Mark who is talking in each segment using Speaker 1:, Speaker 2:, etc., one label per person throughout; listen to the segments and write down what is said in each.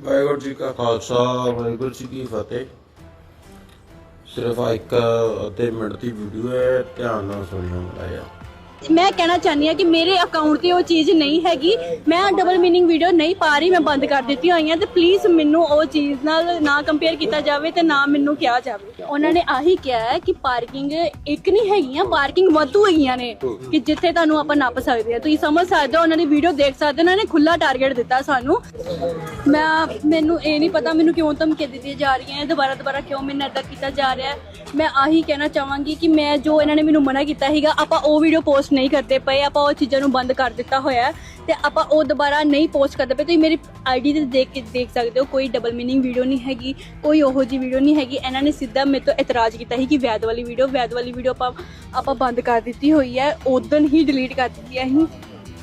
Speaker 1: ਵਾਹਿਗੁਰੂ ਜੀ ਕਾ ਖਾਲਸਾ, ਵਾਹਿਗੁਰੂ ਜੀ ਕੀ ਫਤਿਹ। ਸਿਰਫ ਇੱਕ ਅੱਧੇ ਮਿੰਟ ਦੀ ਵੀਡੀਓ ਹੈ, ਧਿਆਨ ਨਾਲ ਸੁਣਿਓ ਮਲਾਇਆ
Speaker 2: ਮੈਂ ਕਹਿਣਾ ਚਾਹੁੰਦੀ ਹਾਂ ਕਿ ਮੇਰੇ ਅਕਾਊਂਟ ਤੇ ਉਹ ਚੀਜ਼ ਨਹੀਂ ਹੈਗੀ। ਮੈਂ ਡਬਲ ਮੀਨਿੰਗ ਵੀਡੀਓ ਨਹੀਂ ਪਾ ਰਹੀ, ਮੈਂ ਬੰਦ ਕਰ ਦਿੱਤੀ ਹੋਈਆਂ ਤੇ ਪਲੀਜ਼ ਮੈਨੂੰ ਉਹ ਚੀਜ਼ ਨਾਲ ਨਾ ਕੰਪੇਅਰ ਕੀਤਾ ਜਾਵੇ ਤੇ ਨਾ ਮੈਨੂੰ ਕਿਹਾ ਜਾਵੇ। ਉਹਨਾਂ ਨੇ ਆਹੀ ਕਿਹਾ ਹੈ ਕਿ ਪਾਰਕਿੰਗ ਇੱਕ ਨਹੀਂ ਹੈਗੀਆਂ ਪਾਰਕਿੰਗ ਵਾਧੂ ਹੈਗੀਆਂ ਨੇ, ਕਿ ਜਿੱਥੇ ਤੁਹਾਨੂੰ ਆਪਾਂ ਨੱਪ ਸਕਦੇ ਆ। ਤੁਸੀਂ ਸਮਝ ਸਕਦੇ ਹੋ, ਉਹਨਾਂ ਦੀ ਵੀਡੀਓ ਦੇਖ ਸਕਦੇ ਹੋ, ਉਹਨਾਂ ਨੇ ਖੁੱਲਾ ਟਾਰਗੇਟ ਦਿੱਤਾ ਸਾਨੂੰ। ਮੈਂ, ਮੈਨੂੰ ਇਹ ਨਹੀਂ ਪਤਾ ਮੈਨੂੰ ਕਿਉਂ ਧਮਕੀ ਦਿੱਤੀਆਂ ਜਾ ਰਹੀਆਂ ਹੈ ਦੁਬਾਰਾ ਦੁਬਾਰਾ ਕਿਉਂ ਮੈਨੂੰ ਏਦਾਂ ਕੀਤਾ ਜਾ ਰਿਹਾ ਹੈ। ਮੈਂ ਆਹੀ ਕਹਿਣਾ ਚਾਹਾਂਗੀ ਕਿ ਮੈਂ ਜੋ ਇਹਨਾਂ ਨੇ ਮੈਨੂੰ ਮਨਾ ਕੀਤਾ ਸੀਗਾ, ਆਪਾਂ ਉਹ ਵੀਡੀਓ ਪੋਸਟ ਨਹੀਂ ਕਰਦੇ ਪਏ, ਆਪਾਂ ਉਹ ਚੀਜ਼ਾਂ ਨੂੰ ਬੰਦ ਕਰ ਦਿੱਤਾ ਹੋਇਆ ਹੈ ਤੇ ਆਪਾਂ ਉਹ ਦੁਬਾਰਾ ਨਹੀਂ ਪੋਸਟ ਕਰਦੇ ਪਏ। ਤੁਸੀਂ ਮੇਰੀ ਆਈਡੀ ਤੇ ਦੇਖ ਕੇ ਦੇਖ ਸਕਦੇ ਹੋ, ਕੋਈ ਡਬਲ ਮੀਨਿੰਗ ਵੀਡੀਓ ਨਹੀਂ ਹੈਗੀ, ਕੋਈ ਉਹੋ ਜੀ ਵੀਡੀਓ ਨਹੀਂ ਹੈਗੀ। ਇਹਨਾਂ ਨੇ ਸਿੱਧਾ ਮੇਰੇ ਤੋਂ ਇਤਰਾਜ਼ ਕੀਤਾ ਸੀ ਕਿ ਵੈਦ ਵਾਲੀ ਵੀਡੀਓ ਵੈਦ ਵਾਲੀ ਵੀਡੀਓ ਆਪਾਂ ਆਪਾਂ ਬੰਦ ਕਰ ਦਿੱਤੀ ਹੋਈ ਹੈ ਉਦੋਂ ਹੀ ਡਿਲੀਟ ਕਰ ਦਿੱਤੀ ਹੈ ਅਸੀਂ।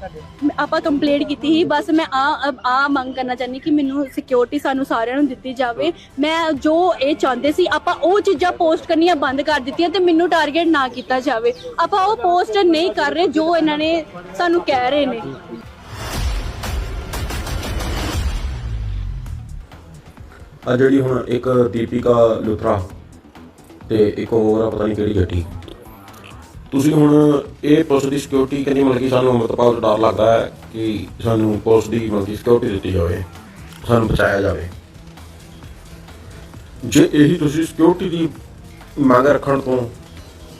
Speaker 3: ਤੁਹਾਡੇ
Speaker 2: ਆਪਾਂ ਕੰਪਲੇਂਟ ਕੀਤੀ ਸੀ, ਬਸ ਮੈਂ ਆ ਆ ਮੰਗ ਕਰਨਾ ਚਾਹੁੰਦੀ ਕਿ ਮੈਨੂੰ ਸਿਕਿਉਰਿਟੀ ਸਾਨੂੰ ਸਾਰਿਆਂ ਨੂੰ ਦਿੱਤੀ ਜਾਵੇ। ਮੈਂ ਜੋ ਇਹ ਚਾਹੁੰਦੇ ਸੀ, ਆਪਾਂ ਉਹ ਚੀਜ਼ਾਂ ਪੋਸਟ ਕਰਨੀਆਂ ਬੰਦ ਕਰ ਦਿੱਤੀਆਂ ਤੇ ਮੈਨੂੰ ਟਾਰਗੇਟ ਨਾ ਕੀਤਾ ਜਾਵੇ। ਆਪਾਂ ਉਹ ਪੋਸਟ ਨਹੀਂ ਕਰ ਰਹੇ ਜੋ ਇਹਨਾਂ ਨੇ ਸਾਨੂੰ ਕਹਿ ਰਹੇ ਨੇ।
Speaker 1: ਆ ਜਿਹੜੀ ਹੁਣ ਇੱਕ ਦੀਪਿਕਾ ਲੁਥਰਾ ਤੇ ਇੱਕ ਹੋਰ ਆ, ਪਤਾ ਨਹੀਂ ਕਿਹੜੀ ਜੱਟੀ ਤੁਸੀਂ ਹੁਣ ਇਹ ਪੁਲਿਸ ਦੀ ਸਿਕਿਉਰਿਟੀ ਕਹਿੰਦੀ ਮਤਲਬ ਕਿ ਸਾਨੂੰ ਅੰਮ੍ਰਿਤਪਾਲ ਤੋਂ ਡਰ ਲੱਗਦਾ ਹੈ ਕਿ ਸਾਨੂੰ ਪੁਲਿਸ ਦੀ ਮਤਲਬ ਕਿ ਸਿਕਿਉਰਿਟੀ ਦਿੱਤੀ ਜਾਵੇ, ਸਾਨੂੰ ਬਚਾਇਆ ਜਾਵੇ। ਜੇ ਇਹੀ ਤੁਸੀਂ ਸਿਕਿਉਰਿਟੀ ਦੀ ਮੰਗ ਰੱਖਣ ਤੋਂ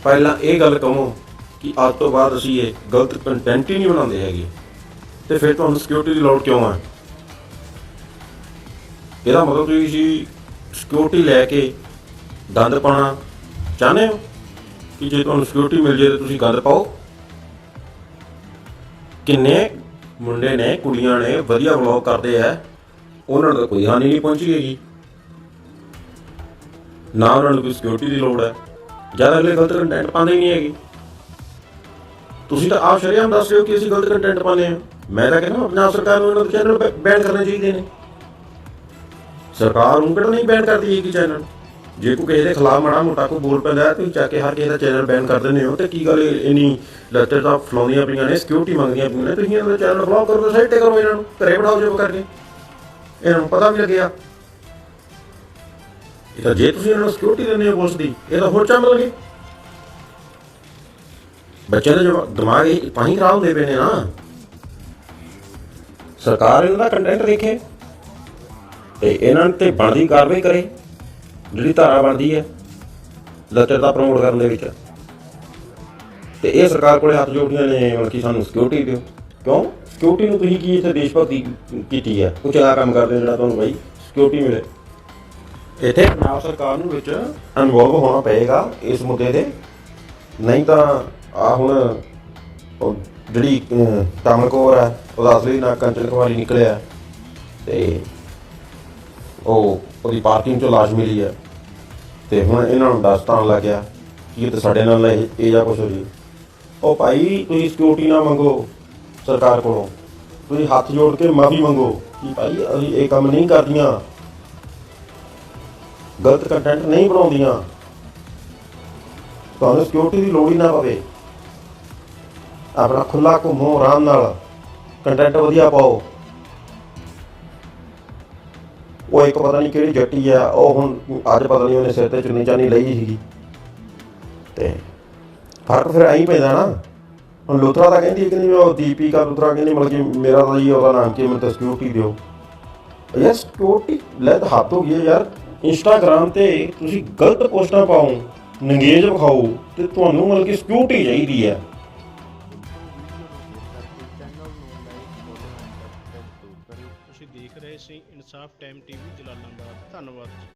Speaker 1: ਪਹਿਲਾਂ ਇਹ ਗੱਲ ਕਹੋ ਕਿ ਅੱਜ ਤੋਂ ਬਾਅਦ ਅਸੀਂ ਇਹ ਗਲਤ ਕੰਟੈਂਟ ਹੀ ਨਹੀਂ ਬਣਾਉਂਦੇ ਹੈਗੇ, ਤੇ ਫਿਰ ਤੁਹਾਨੂੰ ਸਿਕਿਉਰਿਟੀ ਦੀ ਲੋੜ ਕਿਉਂ ਹੈ ਇਹਦਾ ਮਤਲਬ ਤੁਸੀਂ ਸਿਕਿਉਰਿਟੀ ਲੈ ਕੇ ਦੰਦ ਪਾਉਣਾ ਚਾਹੁੰਦੇ ਹੋ? ਕਿ ਜੇ ਤੁਹਾਨੂੰ ਸਿਕਿਉਰਿਟੀ ਮਿਲ ਜੇ ਤਾਂ ਤੁਸੀਂ ਗੰਦ ਪਾਓ। ਕਿੰਨੇ ਮੁੰਡੇ ਨੇ, ਕੁੜੀਆਂ ਨੇ ਵਧੀਆ ਵਲੌਗ ਕਰਦੇ ਆ। ਉਹਨਾਂ ਨੂੰ ਕੋਈ ਹਾਨੀ ਨਹੀਂ ਪਹੁੰਚੀ ਹੈਗੀ। ਨਾ ਉਹਨਾਂ ਨੂੰ ਕੋਈ ਸਿਕਿਉਰਿਟੀ ਦੀ ਲੋੜ ਹੈ। ਜਦ ਅਗਲੇ ਗਲਤ ਕੰਟੈਂਟ ਪਾਉਂਦੇ ਨਹੀਂ ਹੈਗੇ। ਤੁਸੀਂ ਤਾਂ ਆਪ ਸ਼ਰਿਆਮ ਦੱਸ ਰਹੇ ਹੋ ਕਿ ਅਸੀਂ ਗਲਤ ਕੰਟੈਂਟ ਪਾਉਂਦੇ ਹਾਂ। ਮੈਂ ਤਾਂ ਕਹਿੰਦਾ ਪੰਜਾਬ ਸਰਕਾਰ ਨੂੰ ਇਹਨਾਂ ਦੇ ਚੈਨਲ ਬੈਨ ਕਰਨੇ ਚਾਹੀਦੇ ਨੇ। ਸਰਕਾਰ ਨੂੰ ਕਿਹੜਾ ਨਹੀਂ ਬੈਨ ਕਰਦੀ ਹੈਗੀ ਚੈਨਲ ਜੇ ਕੋਈ ਕਿਸੇ ਦੇ ਖਿਲਾਫ ਮਾੜਾ ਮੋਟਾ ਕੋਈ ਬੋਲ ਪੈਂਦਾ ਹੈ, ਤੁਸੀਂ ਜਾ ਕੇ ਹਰ ਕਿਸੇ ਦਾ ਚੈਨਲ ਬੈਨ ਕਰ ਦਿੰਦੇ ਹੋ ਤੇ ਕੀ ਗੱਲ ਇਹ ਲੱਤੇ ਤਾਂ ਫਲਾਉਂਦੀਆਂ ਪਈਆਂ ਨੇ ਸਿਕਿਉਰਿਟੀ ਮੰਗਦੀਆਂ ਪਈਆਂ ਨੇ, ਤੁਸੀਂ ਇਹਨਾਂ ਦਾ ਚੈਨਲ ਬਲੌਕ ਕਰੋ ਸਾਈਡ ਤੇ ਕਰੋ ਇਹਨਾਂ ਨੂੰ, ਘਰੇ ਬਿਠਾਓ ਜੋ ਕਰਕੇ। ਇਹਨਾਂ ਨੂੰ ਪਤਾ ਵੀ ਲੱਗਿਆ। ਇਹ ਤਾਂ ਜੇ ਤੁਸੀਂ ਇਹਨਾਂ ਨੂੰ ਸਿਕਿਉਰਿਟੀ ਦਿੰਦੇ ਹੋ ਪੁਲਿਸ ਦੀ, ਇਹ ਤਾਂ ਹੋਰ ਚੰਮ ਲਗੇ। ਬੱਚਿਆਂ ਦਾ ਜੋ ਦਿਮਾਗ ਇਹ ਪਾਣੀ ਖਰਾਬ ਹੁੰਦੇ ਪਏ ਨੇ ਨਾ। ਸਰਕਾਰ ਇਹਨਾਂ ਦਾ ਕੰਟੈਂਟ ਦੇਖੇ ਤੇ ਇਹਨਾਂ ਤੇ ਬਣਦੀ ਕਾਰਵਾਈ ਕਰੇ। ਜਿਹੜੀ ਧਾਰਾ ਬਣਦੀ ਹੈ ਲੱਤੇਰਤਾ ਪ੍ਰਮੋਟ ਕਰਨ ਦੇ ਵਿੱਚ। ਤੇ ਇਹ ਸਰਕਾਰ ਕੋਲੇ ਹੱਥ ਜੋੜੀਆਂ ਨੇ ਮਤਲਬ ਕਿ ਸਾਨੂੰ ਸਿਕਿਉਰਿਟੀ ਦਿਓ। ਕਿਉਂ? ਸਿਕਿਉਰਿਟੀ ਨੂੰ ਤੁਸੀਂ ਕੀ ਇੱਥੇ ਦੇਸ਼ ਭਗਤੀ ਕੀਤੀ ਹੈ? ਉਹ ਆ ਕੰਮ ਕਰਦੇ ਜਿਹੜਾ ਤੁਹਾਨੂੰ ਬਾਈ ਸਿਕਿਉਰਿਟੀ ਮਿਲੇ। ਇੱਥੇ ਪੰਜਾਬ ਸਰਕਾਰ ਨੂੰ ਵਿੱਚ ਇਨਵੋਲਵ ਹੋਣਾ ਪਏਗਾ ਇਸ ਮੁੱਦੇ ਤੇ। ਨਹੀਂ ਤਾਂ ਆ ਹੁਣ ਜਿਹੜੀ ਅਮ, ਕਮਲ ਕੌਰ ਹੈ ਉਹਦਾ ਅਸਲੀ ਨਾਂ ਕੰਚਨ ਕੁਮਾਰੀ ਨਿਕਲਿਆ। ਤੇ ਉਹ ਉਹਦੀ ਪਾਰਕਿੰਗ ਚੋਂ ਲਾਸ਼ ਮਿਲੀ ਹੈ। ਤੇ ਹੁਣ ਇਹਨਾਂ ਨੂੰ ਦੱਸ ਆਉਣ ਲੱਗ ਗਿਆ ਕਿ ਇਹ ਤਾਂ ਸਾਡੇ ਨਾਲ ਇਹ ਇਹ ਜਾਂ ਕੁਛ ਹੋ ਜੀ। ਉਹ ਭਾਈ, ਤੁਸੀਂ ਸਿਕਿਉਰਿਟੀ ਨਾ ਮੰਗੋ ਸਰਕਾਰ ਕੋਲੋਂ। ਤੁਸੀਂ ਹੱਥ ਜੋੜ ਕੇ ਮਾਫੀ ਮੰਗੋ ਕਿ ਭਾਈ ਅਸੀਂ ਇਹ ਕੰਮ ਨਹੀਂ ਕਰਦੀਆਂ। ਗਲਤ ਕੰਟੈਂਟ ਨਹੀਂ ਬਣਾਉਂਦੀਆਂ। ਤੁਹਾਨੂੰ ਸਿਕਿਉਰਿਟੀ ਦੀ ਲੋੜ ਹੀ ਨਾ ਪਵੇ। ਆਪਣਾ ਖੁੱਲਾ ਘੁੰਮੋ ਆਰਾਮ ਨਾਲ। ਕੰਟੈਂਟ ਵਧੀਆ ਪਾਓ। ਉਹ ਇੱਕ ਪਤਾ ਨਹੀਂ ਕਿਹੜੀ ਜੱਟੀ ਆ, ਉਹ ਹੁਣ ਅੱਜ ਪਤਾ ਨਹੀਂ ਉਹਨੇ ਸਿਰ ਤੇ ਚੁੰਨੀ ਚਾਨੀ ਲਈ ਸੀਗੀ। ਤੇ ਫ਼ਰਕ ਫਿਰ ਐਂ ਪੈਂਦਾ ਨਾ। ਹੁਣ ਲੁਤਰਾ ਤਾਂ ਕਹਿੰਦੀ ਹੈ ਕਿ ਨਹੀਂ, ਉਹ ਦੀਪਿਕਾ ਲੁਤਰਾ ਕਹਿੰਦੀ, ਮਤਲਬ ਕਿ ਮੇਰਾ ਤਾਂ ਜੀ ਉਹਦਾ ਨਾਮ ਕੀ ਮੈਨੂੰ ਤਾਂ ਸਿਕਿਉਰਿਟੀ ਦਿਓ। ਯਾਰ ਸਿਕਿਉਰਿਟੀ ਲੈ ਤਾਂ ਹੱਥ ਹੋ ਗਈ ਹੈ ਯਾਰ। ਇੰਸਟਾਗ੍ਰam ਤੇ ਤੁਸੀਂ ਗਲਤ ਪੋਸਟਾਂ ਪਾਓ, ਨੰਗੇਜ ਵਿਖਾਓ ਤੇ ਤੁਹਾਨੂੰ ਮਤਲਬ ਕਿ ਸਿਕਿਉਰਿਟੀ ਚਾਹੀਦੀ ਹੈ
Speaker 4: ਤੁਸੀਂ ਇਨਸਾਫ ਟਾਈਮ ਟੀਵੀ ਜਲਾਲਾਬਾਦ। ਧੰਨਵਾਦ